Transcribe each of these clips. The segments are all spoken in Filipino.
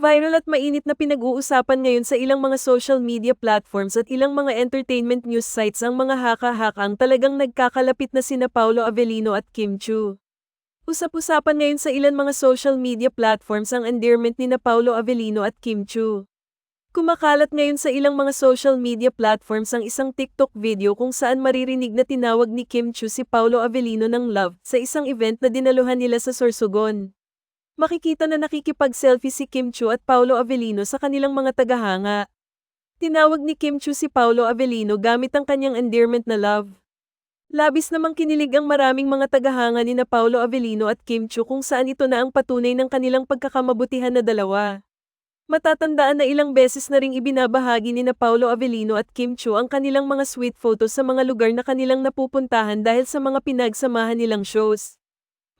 Viral at mainit na pinag-uusapan ngayon sa ilang mga social media platforms at ilang mga entertainment news sites ang mga haka-hakang talagang nagkakalapit na sina Paolo Avellino at Kim Chu. Usap-usapan ngayon sa ilan mga social media platforms ang endearment ni na Paolo Avellino at Kim Chu. Kumakalat ngayon sa ilang mga social media platforms ang isang TikTok video kung saan maririnig na tinawag ni Kim Chu si Paolo Avellino ng love sa isang event na dinaluhan nila sa Sorsogon. Makikita na nakikipag-selfie si Kim Chu at Paolo Avellino sa kanilang mga tagahanga. Tinawag ni Kim Chu si Paolo Avellino gamit ang kanyang endearment na love. Labis namang kinilig ang maraming mga tagahanga ni na Paolo Avellino at Kim Chu kung saan ito na ang patunay ng kanilang pagkakamabutihan na dalawa. Matatandaan na ilang beses na ring ibinabahagi ni na Paolo Avellino at Kim Chu ang kanilang mga sweet photos sa mga lugar na kanilang napupuntahan dahil sa mga pinagsamahan nilang shows.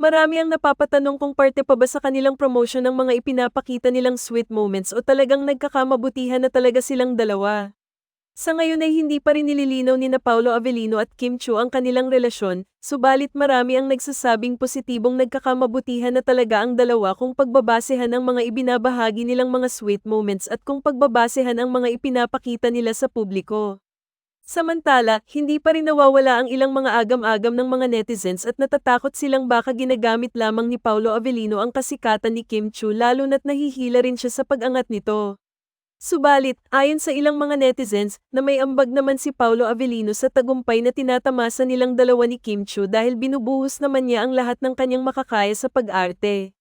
Marami ang napapatanong kung parte pa ba sa kanilang promotion ng mga ipinapakita nilang sweet moments o talagang nagkakamabutihan na talaga silang dalawa. Sa ngayon ay hindi pa rin nililinaw ni na Paolo Avellino at Kim Chu ang kanilang relasyon, subalit marami ang nagsasabing positibong nagkakamabutihan na talaga ang dalawa kung pagbabasehan ang mga ibinabahagi nilang mga sweet moments at kung pagbabasehan ang mga ipinapakita nila sa publiko. Samantala, hindi pa rin nawawala ang ilang mga agam-agam ng mga netizens at natatakot silang baka ginagamit lamang ni Paulo Avellino ang kasikatan ni Kim Chu lalo na't nahihila rin siya sa pag-angat nito. Subalit, ayon sa ilang mga netizens, na may ambag naman si Paulo Avellino sa tagumpay na tinatamasa nilang dalawa ni Kim Chu dahil binubuhos naman niya ang lahat ng kanyang makakaya sa pag-arte.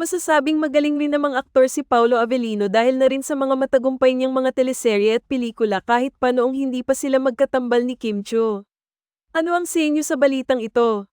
Masasabing magaling rin namang aktor si Paulo Avellino dahil na rin sa mga matagumpay niyang mga teleserye at pelikula kahit pa noong hindi pa sila magkatambal ni Kim Cho. Ano ang sa inyo sa balitang ito?